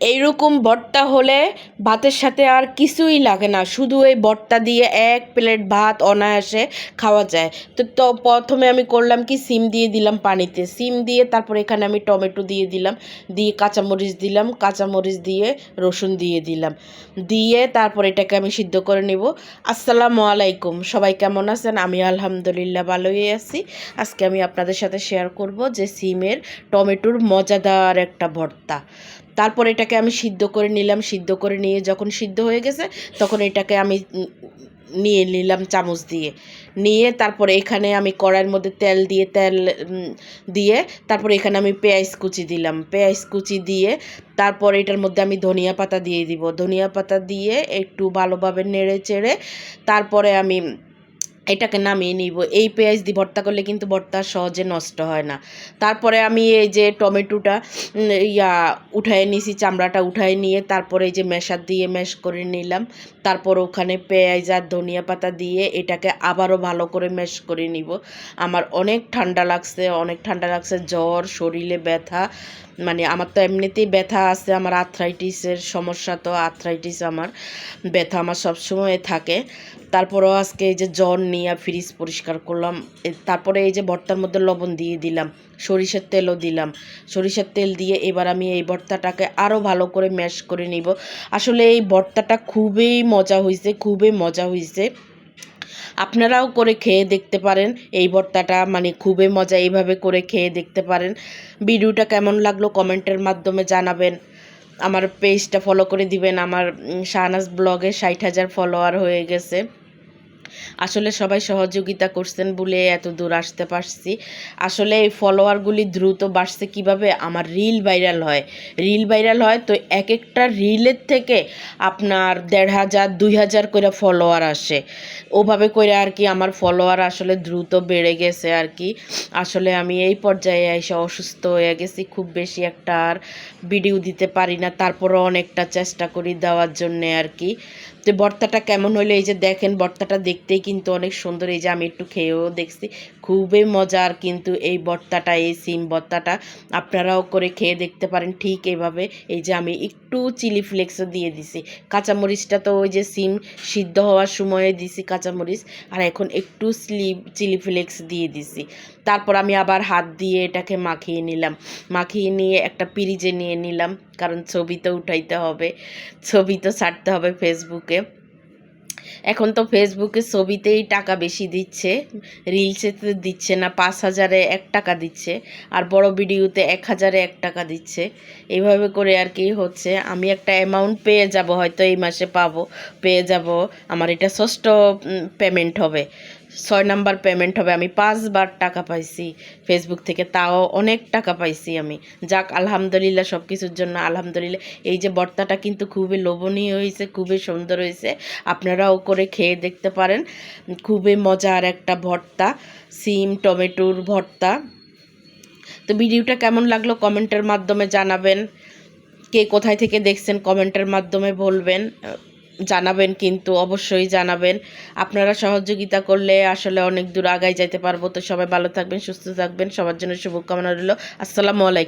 এইরকম ভর্তা হলে ভাতের সাথে আর কিছুই লাগে না। শুধু এই ভর্তা দিয়ে এক প্লেট ভাত অনায়াসে খাওয়া যায়। তো তো প্রথমে আমি করলাম কি, সিম দিয়ে দিলাম পানিতে। সিম দিয়ে তারপর এখানে আমি টমেটো দিয়ে দিলাম, দিয়ে কাঁচামরিচ দিলাম, কাঁচামরিচ দিয়ে রসুন দিয়ে দিলাম। দিয়ে তারপর এটাকে আমি সিদ্ধ করে নেব। আসসালামু আলাইকুম, সবাই কেমন আছেন? আমি আলহামদুলিল্লাহ ভালোই আছি। আজকে আমি আপনাদের সাথে শেয়ার করব যে সিমের টমেটোর মজাদার একটা ভর্তা। তারপর এটাকে আমি সিদ্ধ করে নিলাম, সিদ্ধ করে নিয়ে যখন সিদ্ধ হয়ে গেছে, তখন এটাকে আমি নিয়ে নিলাম চামচ দিয়ে। নিয়ে তারপরে এখানে আমি কড়াইয়ের মধ্যে তেল দিয়ে তেল দিয়ে তারপরে এখানে আমি পেঁয়াজ কুচি দিলাম। পেঁয়াজ কুচি দিয়ে তারপর এটার মধ্যে আমি ধনিয়া পাতা দিয়ে দিব। ধনিয়া পাতা দিয়ে একটু ভালোভাবে নেড়ে চেড়ে তারপরে আমি এটাকে নামিয়ে নিব। এই পেঁয়াজ দিয়ে ভর্তা করলে কিন্তু ভর্তা সহজে নষ্ট হয় না। তারপরে আমি এই যে টমেটোটা ইয়া উঠায় নিয়েছি চামড়াটা উঠায় নিয়ে তারপরে এই যে মেশার দিয়ে ম্যাশ করে নিলাম। তারপর ওখানে পেঁয়াজ আর ধনিয়া পাতা দিয়ে এটাকে আবারও ভালো করে ম্যাশ করে নিব। আমার অনেক ঠান্ডা লাগছে, অনেক ঠান্ডা লাগছে, জ্বর, শরীরে ব্যথা মানে আমার তো এমনিতেই ব্যথা আছে, আমার আর্থ্রাইটিসের সমস্যা তো আর্থ্রাইটিস আমার। ব্যথা আমার সবসময় থাকে। তারপরেও আজকে এই যে জ্বর নিয়ে ফ্রিজ পরিষ্কার করলাম তারপরে এই যে ভর্তার মধ্যে লবণ দিয়ে দিলাম, সরিষার তেলও দিলাম। সরিষার তেল দিয়ে এবার আমি এই ভর্তাটাকে আরও ভালো করে ম্যাশ করে নিব। আসলে এই ভর্তাটা খুবই মজা হয়েছে খুবই মজা হয়েছে আপনারাও করে খেয়ে দেখতে পারেন। এই ভর্তাটা মানে খুবই মজা এইভাবে করে খেয়ে দেখতে পারেন। ভিডিওটা কেমন লাগল কমেন্টের মাধ্যমে জানাবেন। আমার পেজটা ফলো করে দিবেন। আমার শাহনাজ ব্লগে ষাট হাজার ফলোয়ার হয়ে গেছে। আসলে সবাই সহযোগিতা করছেন বলে এত দূর আসতে পারছি। আসলে এই ফলোয়ারগুলি দ্রুত বাড়ছে কীভাবে? আমার রিল ভাইরাল হয়। রিল ভাইরাল হয় তো এক একটা রিলের থেকে আপনার দেড় হাজার, দুই হাজার করে ফলোয়ার আসে। ওভাবে করে আর কি আমার ফলোয়ার আসলে দ্রুত বেড়ে গেছে আর কি। আসলে আমি এই পর্যায়ে এসে অসুস্থ হয়ে গেছি, খুব বেশি একটা আর ভিডিও দিতে পারি না। তারপরও অনেকটা চেষ্টা করি দেওয়ার জন্যে আর কি। তো ভর্তাটা কেমন হলো, এই যে দেখেন ভর্তাটা দেখতেই কিন্তু অনেক সুন্দর। এই যে আমি একটু খেয়েও দেখছি, খুবই মজার কিন্তু এই ভর্তাটা এই সিম ভর্তাটা আপনারাও করে খেয়ে দেখতে পারেন ঠিক এইভাবে এই যে আমি একটু চিলি ফ্লেক্সও দিয়ে দিছি। কাঁচামরিচটা তো ওই যে সিম সিদ্ধ হওয়ার সময়ে দিছি কাঁচামরিচ, আর এখন একটু স্লিপ চিলি ফ্লেক্স দিয়ে দিছি। তারপর আমি আবার হাত দিয়ে এটাকে মাখিয়ে নিলাম। মাখিয়ে নিয়ে একটা পিরিজে নিয়ে নিলাম, কারণ ছবি তো উঠাইতে হবে, ছবি তো ছাড়তে হবে ফেসবুকে এখন তো ফেসবুকে ছবিতেই টাকা বেশি দিচ্ছে রিলসে তো দিচ্ছে না, পাঁচ হাজারে এক টাকা দিচ্ছে, আর বড় ভিডিওতে এক হাজারে এক টাকা দিচ্ছে। এইভাবে করে আর কি হচ্ছে। আমি একটা অ্যামাউন্ট পেয়ে যাব, হয়তো এই মাসে পাবো, পেয়ে যাব, আমার এটা ষষ্ঠ পেমেন্ট হবে। ছয় নাম্বার পেমেন্ট হবে। আমি পাঁচবার টাকা পাইছি ফেসবুক থেকে, তাও অনেক টাকা পাইছি আমি। যাক, আলহামদুলিল্লাহ সব কিছুর জন্য আলহামদুলিল্লাহ। এই যে ভর্তাটা কিন্তু খুবই লোভনীয় হয়েছে, খুবই সুন্দর হয়েছে। আপনারাও করে খেয়ে দেখতে পারেন। খুবই মজার একটা ভর্তা, সিম, টমেটোর ভর্তা। তো ভিডিওটা কেমন লাগল কমেন্টের মাধ্যমে জানাবেন। কে কোথায় থেকে দেখছেন কমেন্টের মাধ্যমে বলবেন। জানাবেন কিন্তু অবশ্যই জানাবেন। আপনারা সহযোগিতা করলে আসলে অনেক দূর আগায় যেতে পারব। তো সবাই ভালো থাকবেন, সুস্থ থাকবেন। সবার জন্য শুভকামনা রইল। আসসালামু আলাইকুম।